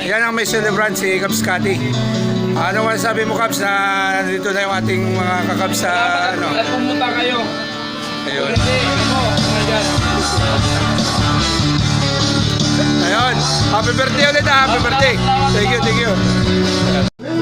yan ang may celebrant si Caps Cati. Ano man sabi mo Caps na nandito na yung ating mga kakabs sa ano? At pumunta kayo. Ayun. Dyan. Ayun. Happy birthday ulit ah. Happy birthday. Thank you, thank you.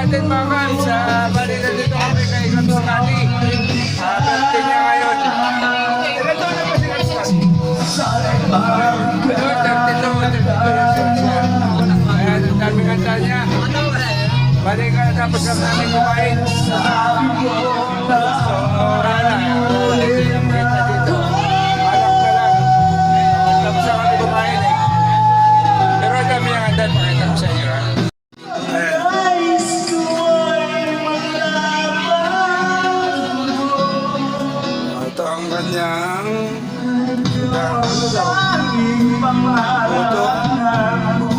Magandang gabi sa atin mga Caps. Sa balita dito kami kay Caps Cati. Ah, birthday niya ngayon. Na ba si Cati? Ayun, 32, 32 years old siya. Ayan, ang dami kanta niya. Bali ka tapos lang namin kumain. Kanyang Puto. Pag-ibig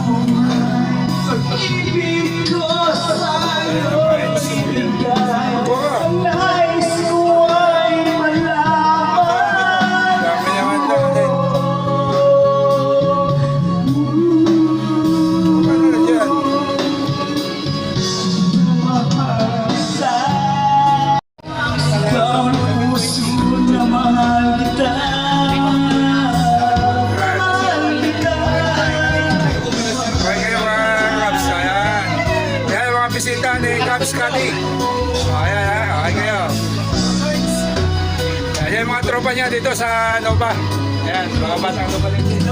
Cubs Cati. So, ayan ha. Okay kayo. Ayan yung mga tropa niya dito sa Nova. Ayan, mga batang Nova dito.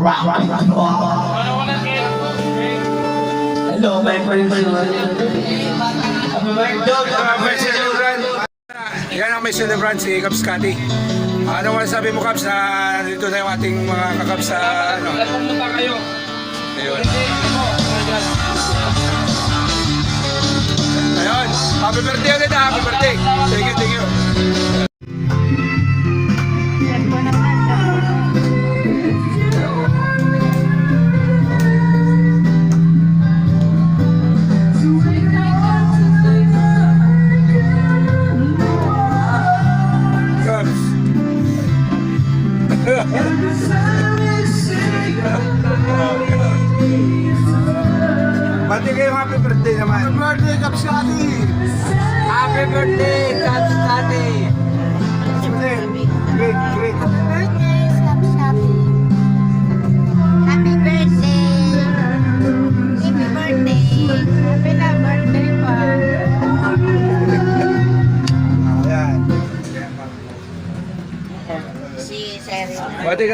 Rock, rock, rock. Hello, my friends. Ang may celebrant. Yan ang may celebrant si Cubs Cati. Ano man sabi mo Cubs na nandito na yung ating mga kakabs sa ano? Pumunta kayo. Ayun. Ayun. Happy birthday ulit ah. Happy birthday.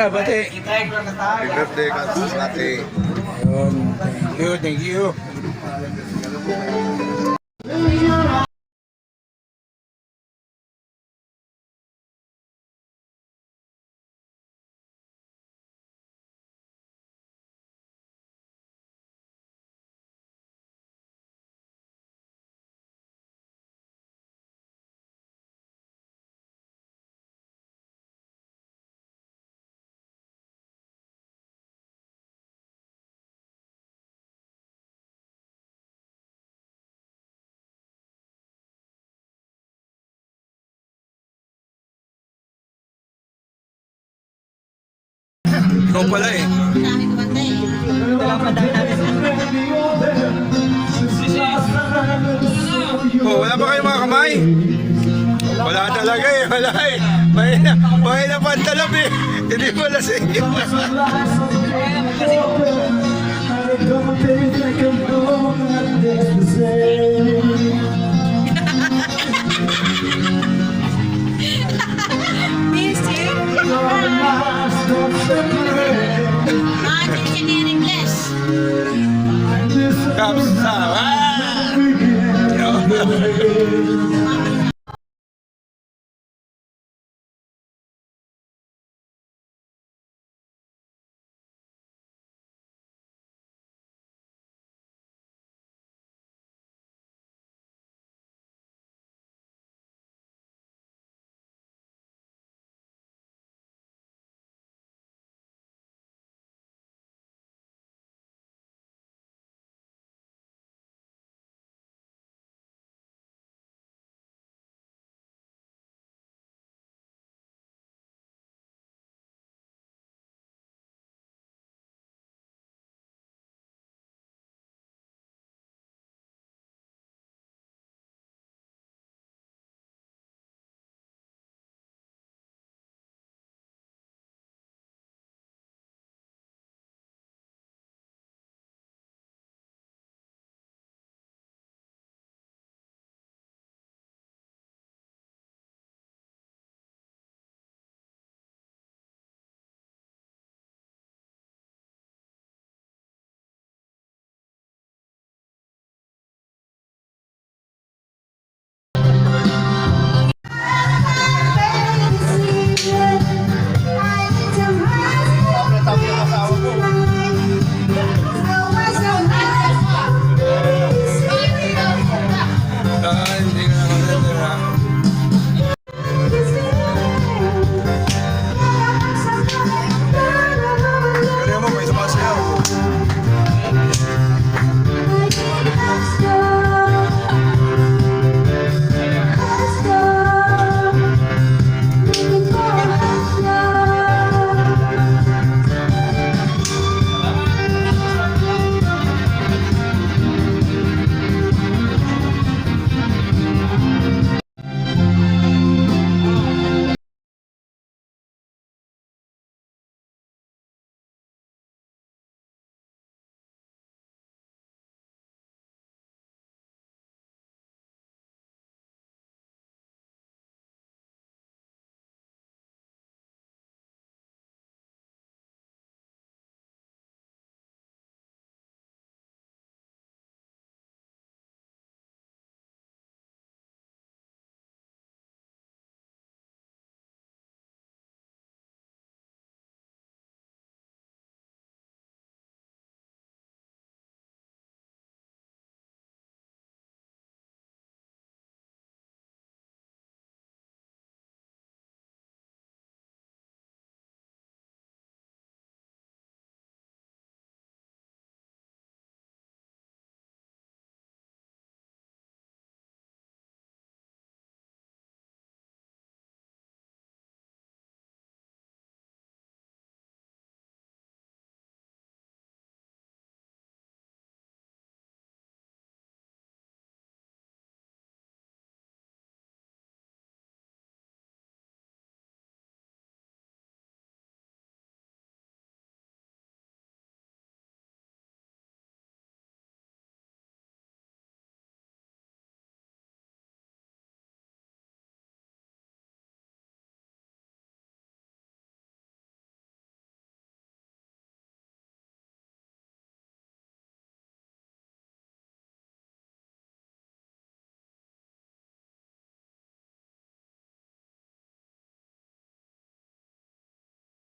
Ka, bati. Happy birthday, Kansas City. Ayun. Thank you, thank you. Ikaw pala eh. Oh, wala ba kayong mga kamay? Wala talaga eh, wala eh. Mahina, mahina pa ang talab eh. Hindi pala sa inyo. Come, son of a...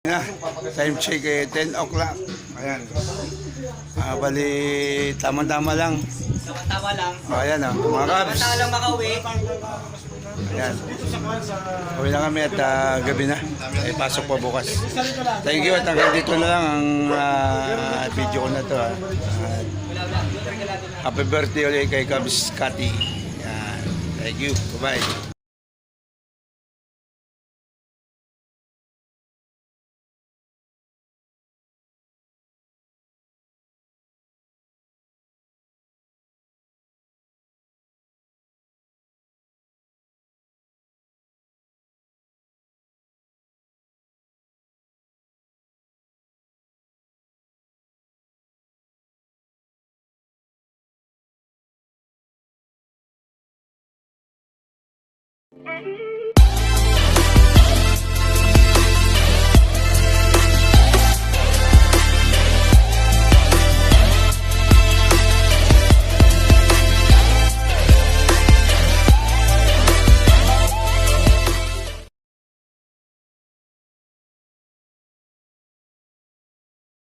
Na, time check eh, 10 o'clock. Ayan. Ah, bali, tama-tama lang. Tama lang. O, ayan o, mga kabs. Tama lang makauwi. Ayan. Uwi na kami at ah, gabi na. Ay, pasok pa bukas. Thank you at hanggang dito na lang ang ah, video ko na to. ah. At happy birthday ulit kay Kabs Kati. Ayan. Thank you. Bye-bye. Mm-hmm.